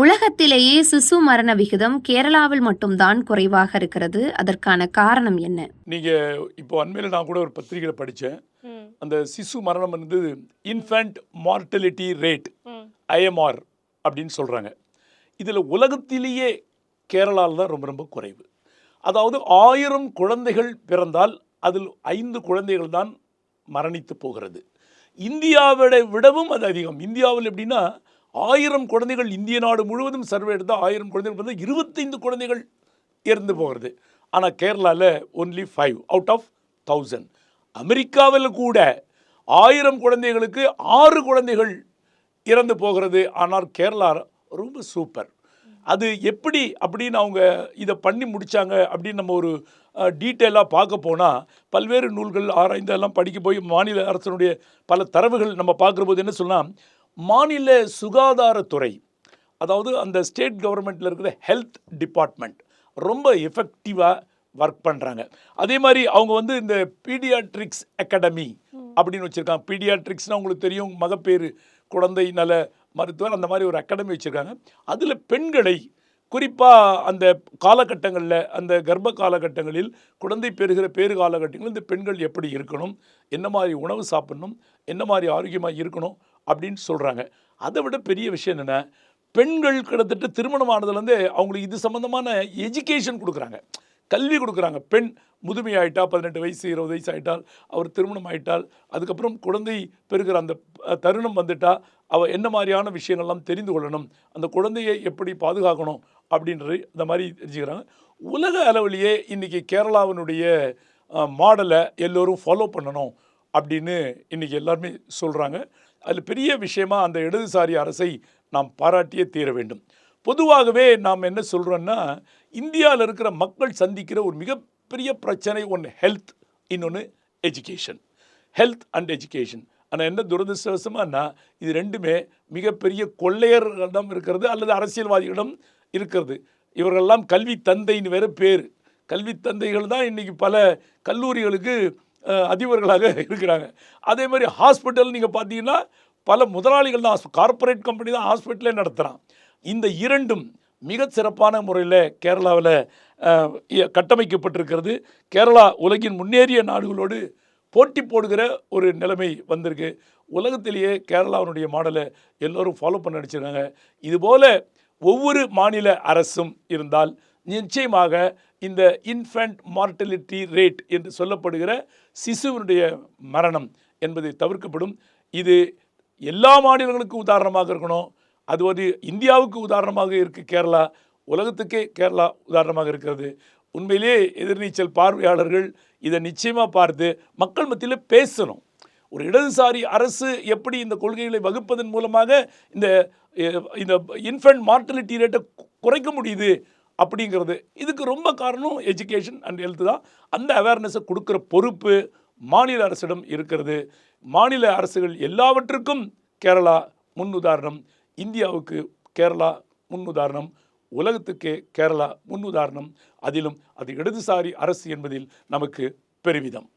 உலகத்திலேயே சிசு மரண விகிதம் கேரளாவில் மட்டும்தான் குறைவாக இருக்கிறது. அதற்கான காரணம் என்ன? நீங்கள் இப்போ அண்மையில் நான் கூட ஒரு பத்திரிகையில் படித்தேன் அந்த சிசு மரணம் வந்து இன்ஃபேண்ட் மார்டலிட்டி ரேட் ஐஎம்ஆர் அப்படின்னு சொல்கிறாங்க இதில் உலகத்திலேயே கேரளாவில் தான் ரொம்ப ரொம்ப குறைவு. அதாவது ஆயிரம் குழந்தைகள் பிறந்தால் அதில் ஐந்து குழந்தைகள் தான் மரணித்து போகிறது. இந்தியாவை விடவும் அது அதிகம். இந்தியாவில் எப்படின்னா ஆயிரம் குழந்தைகள் இந்திய நாடு முழுவதும் சர்வே எடுத்தால் ஆயிரம் குழந்தைகள் வந்து இருபத்தைந்து குழந்தைகள் இறந்து போகிறது. ஆனால் கேரளாவில் only five out of thousand அமெரிக்காவில் கூட ஆயிரம் குழந்தைகளுக்கு ஆறு குழந்தைகள் இறந்து போகிறது. ஆனால் கேரளா ரொம்ப சூப்பர் அது எப்படி அப்படின்னு அவங்க இதை பண்ணி முடித்தாங்க அப்படின்னு நம்ம ஒரு டீட்டெயிலாக பார்க்க போனால் பல்வேறு நூல்கள் ஆராய்ந்து எல்லாம் படிக்க போய் மாநில அரசனுடைய பல தரவுகள் நம்ம பார்க்குற போது என்ன சொன்னால் மாநில சுகாதாரத்துறை அதாவது அந்த ஸ்டேட் கவர்மெண்ட்டில் இருக்கிற ஹெல்த் டிபார்ட்மெண்ட் ரொம்ப எஃபெக்டிவாக ஒர்க் பண்ணுறாங்க அதே மாதிரி அவங்க வந்து இந்த பீடியாட்ரிக்ஸ் அகாடமி அப்படின்னு வச்சுருக்காங்க. பீடியாட்ரிக்ஸ்னால் உங்களுக்கு தெரியும் மகப்பேறு குழந்தை நல மருத்துவர் அந்த மாதிரி ஒரு அகாடமி வச்சுருக்காங்க. அதில் பெண்களை குறிப்பாக அந்த காலகட்டங்களில் அந்த கர்ப்ப காலகட்டங்களில் குழந்தை பெறுகிற பேறு காலகட்டங்களில் இந்த பெண்கள் எப்படி இருக்கணும் என்ன மாதிரி உணவு சாப்பிடணும் என்ன மாதிரி ஆரோக்கியமாக இருக்கணும் அப்படின்னு சொல்கிறாங்க அதை விட பெரிய விஷயம் என்னென்னா பெண்கள் கிட்டத்தட்ட திருமணமானதுலேருந்து அவங்களுக்கு இது சம்மந்தமான எஜுகேஷன் கொடுக்குறாங்க. கல்வி கொடுக்குறாங்க. பெண் முதுமை ஆயிட்டா பதினெட்டு வயசு இருபது வயசு ஆயிட்டால் அவர் திருமணம் ஆயிட்டால் அதுக்கப்புறம் குழந்தை பெறுகிற அந்த தருணம் வந்துட்டால் அவள் என்ன மாதிரியான விஷயங்கள்லாம் தெரிந்து கொள்ளணும் அந்த குழந்தையை எப்படி பாதுகாக்கணும் அப்படின்றது இந்த மாதிரி தெரிஞ்சுக்கிறாங்க. உலக அளவிலேயே இன்றைக்கி கேரளாவினுடைய மாடலை எல்லோரும் ஃபாலோ பண்ணணும். அப்படின்னு இன்றைக்கி எல்லாருமே சொல்கிறாங்க அதில் பெரிய விஷயமா அந்த இடதுசாரி அரசை நாம் பாராட்டியே தீர வேண்டும். பொதுவாகவே நாம் என்ன சொல்கிறோன்னா இந்தியாவில் இருக்கிற மக்கள் சந்திக்கிற ஒரு மிகப்பெரிய பிரச்சனை ஒன்று ஹெல்த் இன்னொன்று எஜுகேஷன் ஹெல்த் அண்ட் எஜுகேஷன் ஆனால் என்ன துரதிருஷ்டவசமானா இது ரெண்டுமே மிகப்பெரிய கொள்ளையர்களிடம் இருக்கிறது அல்லது அரசியல்வாதிகளிடம் இருக்கிறது. இவர்களெல்லாம் கல்வி தந்தைன்னு வேறு பேர். கல்வி தந்தைகள் தான் இன்றைக்கி பல கல்லூரிகளுக்கு அதிபர்களாக இருக்கிறாங்க. அதே மாதிரி ஹாஸ்பிட்டல் நீங்கள் பார்த்தீங்கன்னா பல முதலாளிகள் தான் கார்ப்பரேட் கம்பெனி தான் ஹாஸ்பிட்டலே நடத்துகிறான் இந்த இரண்டும் மிக சிறப்பான முறையில் கேரளாவில் கட்டமைக்கப்பட்டிருக்கிறது. கேரளா உலகின் முன்னேறிய நாடுகளோடு போட்டி போடுகிற ஒரு நிலைமை வந்திருக்கு. உலகத்திலேயே கேரளாவினுடைய மாடலை எல்லோரும் ஃபாலோ பண்ண நினச்சிருக்காங்க. இதுபோல் ஒவ்வொரு மாநில அரசும் இருந்தால் நிச்சயமாக இந்த இன்ஃபென்ட் மார்டலிட்டி ரேட் என்று சொல்லப்படுகிற சிசுவினுடைய மரணம் என்பது தவிர்க்கப்படும். இது எல்லா மாநிலங்களுக்கும் உதாரணமாக இருக்கணும். அது ஒரு இந்தியாவுக்கு உதாரணமாக இருக்குது கேரளா உலகத்துக்கே கேரளா உதாரணமாக இருக்கிறது. உண்மையிலே எதிர்நீச்சல் பார்வையாளர்கள் இதை நிச்சயமாக பார்த்து மக்கள் மத்தியில் பேசணும். ஒரு இடதுசாரி அரசு எப்படி இந்த கொள்கைகளை வகுப்பதன் மூலமாக இந்த இந்த இன்ஃபென்ட் மார்டலிட்டி ரேட்டை குறைக்க முடியுது? அப்படிங்கிறது. இதுக்கு ரொம்ப காரணம் எஜுகேஷன் அண்ட் ஹெல்த் தான். அந்த அவேர்னஸை கொடுக்குற பொறுப்பு மாநில அரசிடம் இருக்கிறது. மாநில அரசுகள் எல்லாவற்றுக்கும் கேரளா முன் உதாரணம். இந்தியாவுக்கு கேரளா முன் உதாரணம். உலகத்துக்கே கேரளா முன் உதாரணம். அதிலும் அது இடதுசாரி அரசு என்பதில் நமக்கு பெருமிதம்.